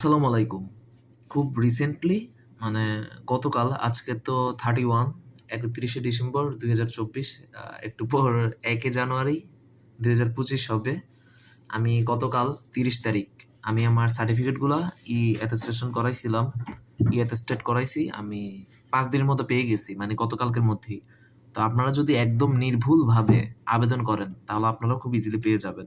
আসসালামু আলাইকুম। খুব রিসেন্টলি মানে গতকাল, আজকে তো থার্টি ওয়ান একত্রিশে ডিসেম্বর দুই হাজার চব্বিশ একটু পর একে জানুয়ারি দুই হাজার পঁচিশ হবে। আমি গতকাল তিরিশ তারিখ, আমি আমার সার্টিফিকেটগুলা ই অ্যাটেস্টেশন করাইছিলাম, ই অ্যাটেস্টেড করাইছি, আমি পাঁচ দিনের মতো পেয়ে গেছি মানে গতকালকের মধ্যেই। তো আপনারা যদি একদম নির্ভুলভাবে আবেদন করেন, তাহলে আপনারা খুব ইজিলি পেয়ে যাবেন।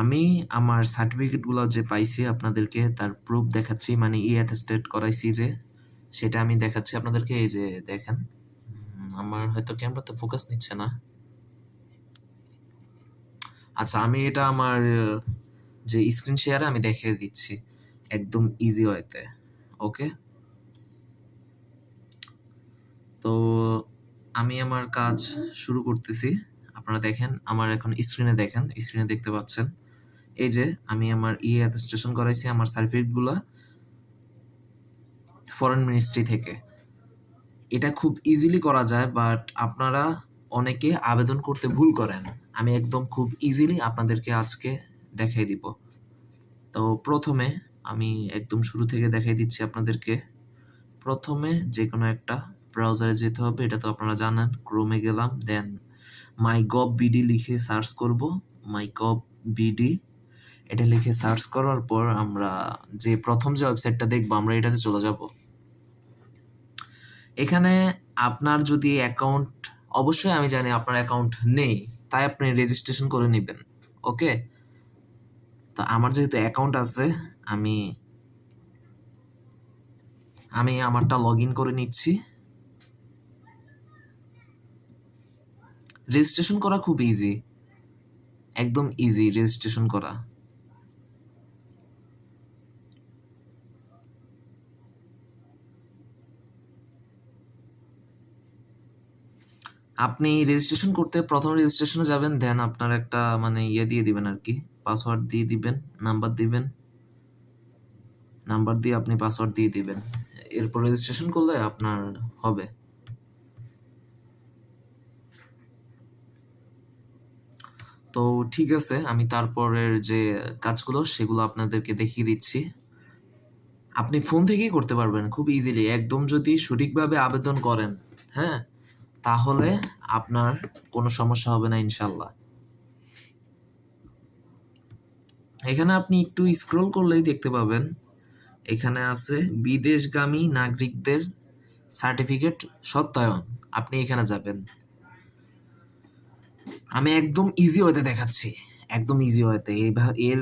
আমি আমার সার্টিফিকেটগুলো যে পাইছি আপনাদেরকে, তার প্রুফ দেখাচ্ছি মানে ই অ্যাটেস্টেড করাইছি যে, সেটা আমি দেখাচ্ছি আপনাদেরকে, এই যে দেখেন। আমার হয়তো ক্যামেরাতে ফোকাস নিচ্ছে না। আচ্ছা আমি এটা আমার, যে স্ক্রিন শেয়ারে আমি দেখিয়ে দিচ্ছি, একদম ইজি ওয়েতে ওকে তো আমি আমার কাজ শুরু করতেছি। আপনারা দেখেন, আমার এখন স্ক্রিনে দেখেন স্ক্রিনে দেখতে পাচ্ছেন। এই যে, আমি আমার ই অ্যাটেস্টেশন করাইছি আমার সার্টিফিকেটগুলো ফরেন মিনিস্ট্রি থেকে। এটা খুব ইজিলি করা যায় বাট আপনারা অনেকে আবেদন করতে ভুল করেন। আমি একদম খুব ইজিলি আপনাদেরকে আজকে দেখাই দিব। তো প্রথমে আমি একদম শুরু থেকে দেখাই দিচ্ছি আপনাদেরকে। প্রথমে যে কোনো একটা ব্রাউজারে যেতে হবে, এটা তো আপনারা জানেন ক্রোমে গেলাম দেন মাই গভ বিডি লিখে সার্চ করব। মাই গভ বিডি এটা লিখে সার্চ করার পর আমরা যে প্রথম যে ওয়েবসাইটটা দেখব, আমরা এটাতে চলে যাব। এখানে আপনার যদি অ্যাকাউন্ট অবশ্যই আমি জানি আপনার অ্যাকাউন্ট নেই, তাই আপনি রেজিস্ট্রেশন করে নেবেন ওকে তো আমার যেহেতু অ্যাকাউন্ট আছে, আমি আমি আমারটা লগ ইন করে নিচ্ছি। রেজিস্ট্রেশন করা খুব ইজি একদম ইজি রেজিস্ট্রেশন করা। আপনি রেজিস্ট্রেশন করতে প্রথম রেজিস্ট্রেশনে যাবেন দেন আপনার একটা মানে ইয়ে দিয়ে দিবেন আর কি পাসওয়ার্ড দিয়ে দিবেন নাম্বার দিবেন নাম্বার দিয়ে আপনি পাসওয়ার্ড দিয়ে দিবেন। এরপর রেজিস্ট্রেশন করলে আপনার হবে। তো ঠিক আছে, আমি তারপরের যে কাজগুলো, সেগুলো আপনাদেরকে দেখিয়ে দিচ্ছি। আপনি ফোন থেকেই করতে পারবেন, খুব ইজিলি একদম যদি সঠিকভাবে আবেদন করেন হ্যাঁ? তাহলে আপনার কোনো সমস্যা হবে না ইনশাল্লাহ এখানে আপনি একটু স্ক্রল করলেই দেখতে পাবেন। এখানে আছে বিদেশগামী নাগরিকদের সার্টিফিকেট সত্যায়ন। আপনি এখানে যাবেন। আমি একদম ইজি ওয়েতে দেখাচ্ছি। একদম ইজি ওয়েতে এর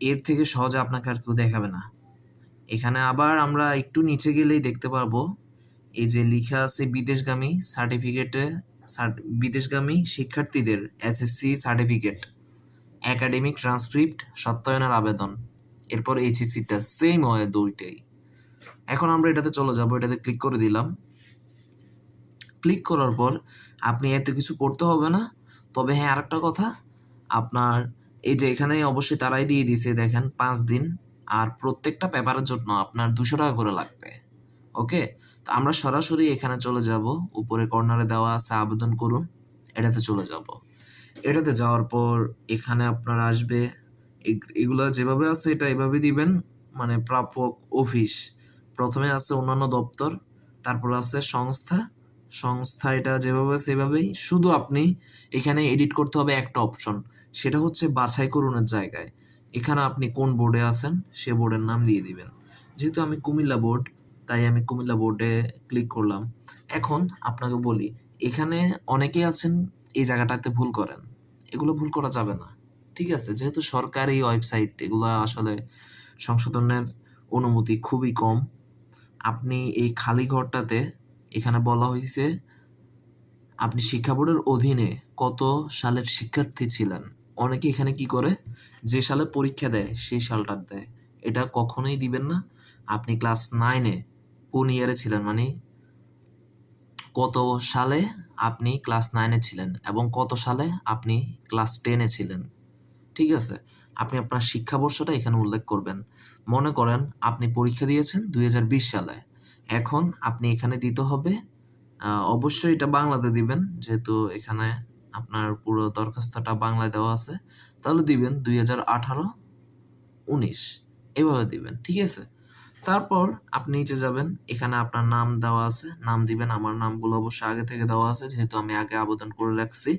এর থেকে সহজে আপনাকে আর কেউ দেখাবে না। এখানে আবার আমরা একটু নিচে গেলেই দেখতে পারব। এই যে লেখা আছে বিদেশগামী সার্টিফিকেটে বিদেশগামী শিক্ষার্থীদের এসএসসি সার্টিফিকেট একাডেমিক ট্রান্সক্রিপ্ট সত্যায়নের আবেদন, এরপর এইচএসসিটা সেম হয় দুইটাই। এখন আমরা এটাতে চলে যাব, এটাতে ক্লিক করে দিলাম। ক্লিক করার পর আপনি এত কিছু করতে হবে না, তবে হ্যাঁ আরেকটা কথা, আপনার এই যে এখানে অবশ্যই তারাই দিয়ে দিছে দেখেন, পাঁচ দিন, আর প্রত্যেকটা পেপারের জন্য আপনার দুশো টাকা করে লাগবে। ওকে তো আমরা সরাসরি এখানে চলে যাব। উপরে কর্নারে দেওয়া আছে আবেদন করুন। এটাতে চলে যাব। এটাতে যাওয়ার পর এখানে আপনার আসবে। এগ- এগুলা যেভাবে আছে এটা এভাবে দিবেন। মানে প্রাপক অফিস। প্রথমে আছে অন্যান্য দপ্তর, তারপর আছে সংস্থা। সংস্থা এটা যেভাবে সেভাবেই শুধু আপনি এখানে এডিট করতে হবে একটা অপশন সেটা হচ্ছে বাছাই করুনের জায়গায়। এখানে আপনি কোন বোর্ডে আছেন, সে বোর্ডের নাম দিয়ে দিবেন। যেহেতু আমি কুমিল্লা বোর্ড তাই আমি কুমিল্লা বোর্ডে ক্লিক করলাম। এখন আপনাকে বলি, এখানে অনেকেই আছেন, এই জায়গাটাতে ভুল করেন। এগুলো ভুল করা যাবে না, ঠিক আছে? যেহেতু সরকারি ওয়েবসাইট এগুলো আসলে সংশোধনের অনুমতি খুবই কম। আপনি এই খালি ঘরটাতে এখানে বলা হয়েছে, আপনি শিক্ষা বোর্ডের অধীনে কত সালের শিক্ষার্থী ছিলেন? অনেকে এখানে কি করে? যে সালে পরীক্ষা দেয়, সেই সালটা দেয়। এটা কখনোই দিবেন না। আপনি ক্লাস নাইনে কোন ইয়ারে ছিলেন? মানে কত সালে আপনি ক্লাস নাইনে ছিলেন এবং কত সালে আপনি ক্লাস টেনে ছিলেন? ঠিক আছে? আপনি আপনার শিক্ষাবর্ষটা এখানে উল্লেখ করবেন। মনে করেন আপনি পরীক্ষা দিয়েছেন দুই হাজার বিশ সালে। এখন আপনি এখানে দিতে হবে অবশ্যই এটা বাংলাতে দিবেন, যেহেতু এখানে আপনার পুরো দরখাস্তটা বাংলায় দেওয়া আছে। তাহলে দিবেন দুই হাজার আঠারো উনিশ। এভাবে দিবেন, ঠিক আছে? তারপর আপনি নিচে যাবেন। এখানে আপনার নাম দেওয়া আছে। নাম দিবেন। আমার নামগুলো অবশ্যই আগে থেকে দেওয়া আছে, যেহেতু আমি আগে আবেদন করে রাখছি।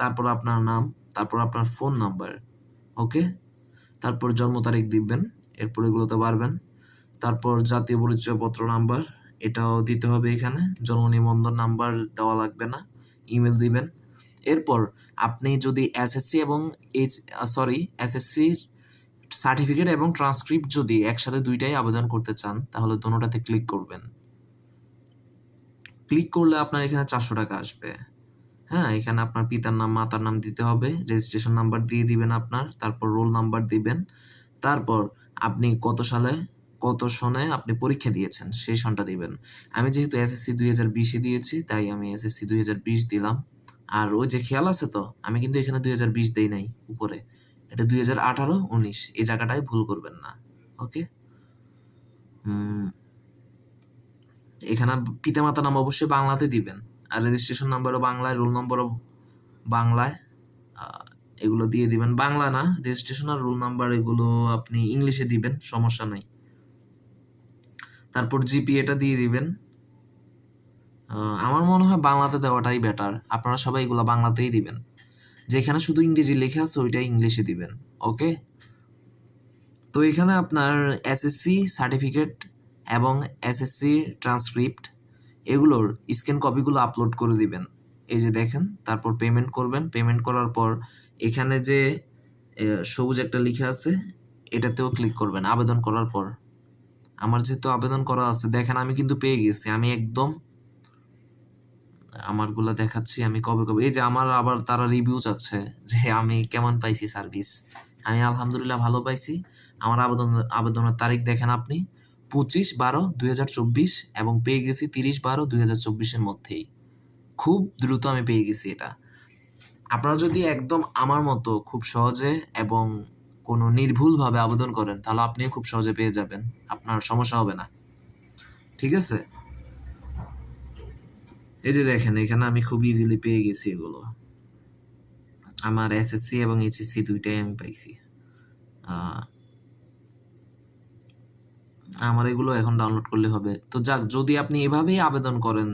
তারপর আপনার নাম, তারপর আপনার ফোন নাম্বার, ওকে? তারপর জন্ম তারিখ দিবেন, এরপর এগুলোতে পারবেন তারপর জাতীয় পরিচয়পত্র নাম্বার, এটাও দিতে হবে এখানে। জন্ম নিবন্ধন নাম্বার দেওয়া লাগবে না, ইমেল দিবেন। এরপর আপনি যদি এসএসসি এবং এইচ সরি এসএসসির সার্টিফিকেট এবং ট্রান্সক্রিপ্ট যদি একসাথে দুইটাই আবেদন করতে চান, তাহলে দোনোটাতে ক্লিক করবেন। ক্লিক করলে আপনার এখানে চারশো টাকা আসবে। হ্যাঁ এখানে আপনার পিতার নাম, মাতার নাম দিতে হবে রেজিস্ট্রেশন নাম্বার দিয়ে দিবেন আপনার, তারপর রোল নাম্বার দিবেন। তারপর আপনি কত সালে, কত সনে আপনি পরীক্ষা দিয়েছেন, সেই সনটা দিবেন। আমি যেহেতু এসএসসি দুই হাজার বিশে দিয়েছি, তাই আমি এসএসসি দুই হাজার বিশ দিলাম। আর ওই যে খেয়াল আছে তো, আমি কিন্তু এখানে দুই হাজার বিশ দেই নাই, উপরে। এটা দুই হাজার আঠারো, উনিশ। এই জায়গাটায় ভুল করবেন না, ওকে? এখানে পিতামাতা নাম অবশ্যই বাংলাতে দিবেন, আর রেজিস্ট্রেশন নাম্বারও বাংলায় রোল নম্বরও বাংলায় এগুলো দিয়ে দিবেন। বাংলা না রেজিস্ট্রেশন আর রোল নাম্বার এগুলো আপনি ইংলিশে দিবেন, সমস্যা নাই। তারপর জিপিএটা দিয়ে দিবেন। আমার মনে হয় বাংলাতে দেওয়াটাই বেটার আপনারা সবাই এগুলো বাংলাতেই দিবেন। যেখানে শুধু ইংরেজি লেখা আছে, ওইটা ইংলিশে দিবেন ওকে তো এখানে আপনার এসএসসি সার্টিফিকেট এবং এসএসসি ট্রান্সক্রিপ্ট এগুলোর স্ক্যান কপিগুলো আপলোড করে দিবেন। এই যে দেখেন, তারপর পেমেন্ট করবেন। পেমেন্ট করার পর এখানে যে সবুজ একটা লিখে আছে, এটাতেও ক্লিক করবেন, আবেদন করার পর। আমার যেহেতু আবেদন করা আছে, দেখেন আমি কিন্তু পেয়ে গেছি, আমি একদম আমারগুলো দেখাচ্ছি আমি কবে কবে। এই যে আমার আবার তারা রিভিউ চাচ্ছে যে আমি কেমন পাইছি সার্ভিস আমি আলহামদুলিল্লাহ ভালো পাইছি। আমার আবেদন, আবেদনের তারিখ দেখেন আপনি। পঁচিশ বারো দুই হাজার চব্বিশ এবং পেয়ে গেছি তিরিশ বারো দুই হাজার চব্বিশের মধ্যেই। খুব দ্রুত আমি পেয়ে গেছি এটা। আপনারা যদি একদম আমার মতো খুব সহজে এবং কোনো নির্ভুলভাবে আবেদন করেন, তাহলে আপনিও খুব সহজে পেয়ে যাবেন। আপনার সমস্যা হবে না। ঠিক আছে? এই যে দেখেন, এখানে আমি খুব ইজিলি পেয়ে গেছি এগুলো। আমার এসএসসি এবং এইচএসসি দুইটাই আমি পাইছি। আমার এগুলো এখন ডাউনলোড করলে হবে। তো যাক, যদি আপনি এভাবেই আবেদন করেন,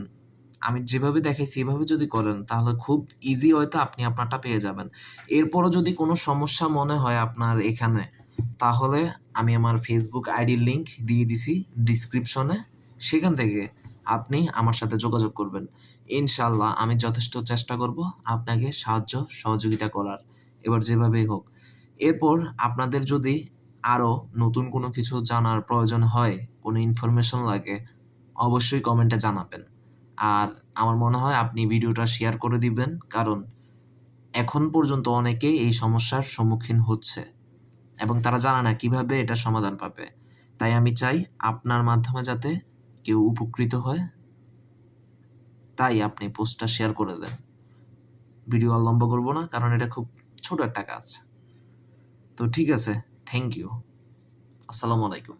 আমি যেভাবে দেখাইছি এভাবে যদি করেন, তাহলে খুব ইজি হয়তো আপনি আপনারটা পেয়ে যাবেন। এরপরও যদি কোনো সমস্যা মনে হয় আপনার এখানে, তাহলে আমি আমার ফেসবুক আইডির লিংক দিয়ে দিছি ডিসক্রিপশনে সেখান থেকে আপনি আমার সাথে যোগাযোগ করবেন। ইনশাল্লাহ আমি যথেষ্ট চেষ্টা করব আপনাকে সাহায্য সহযোগিতা করার। এবার যেভাবেই হোক, এরপর আপনাদের যদি আরও নতুন কোনো কিছু জানার প্রয়োজন হয়, কোনো ইনফরমেশন লাগে, অবশ্যই কমেন্টে জানাবেন। আর আমার মনে হয় আপনি ভিডিওটা শেয়ার করে দিবেন, কারণ এখন পর্যন্ত অনেকে এই সমস্যার সম্মুখীন হচ্ছে এবং তারা জানে না কীভাবে এটা সমাধান পাবে। তাই আমি চাই আপনার মাধ্যমে যাতে কেউ উপকৃত হয়, তাই আপনি পোস্টটা শেয়ার করে দেন। ভিডিও আর লম্বা করব না, কারণ এটা খুব ছোট একটা কাজ। তো ঠিক আছে থ্যাংক ইউ আসসালামু আলাইকুম।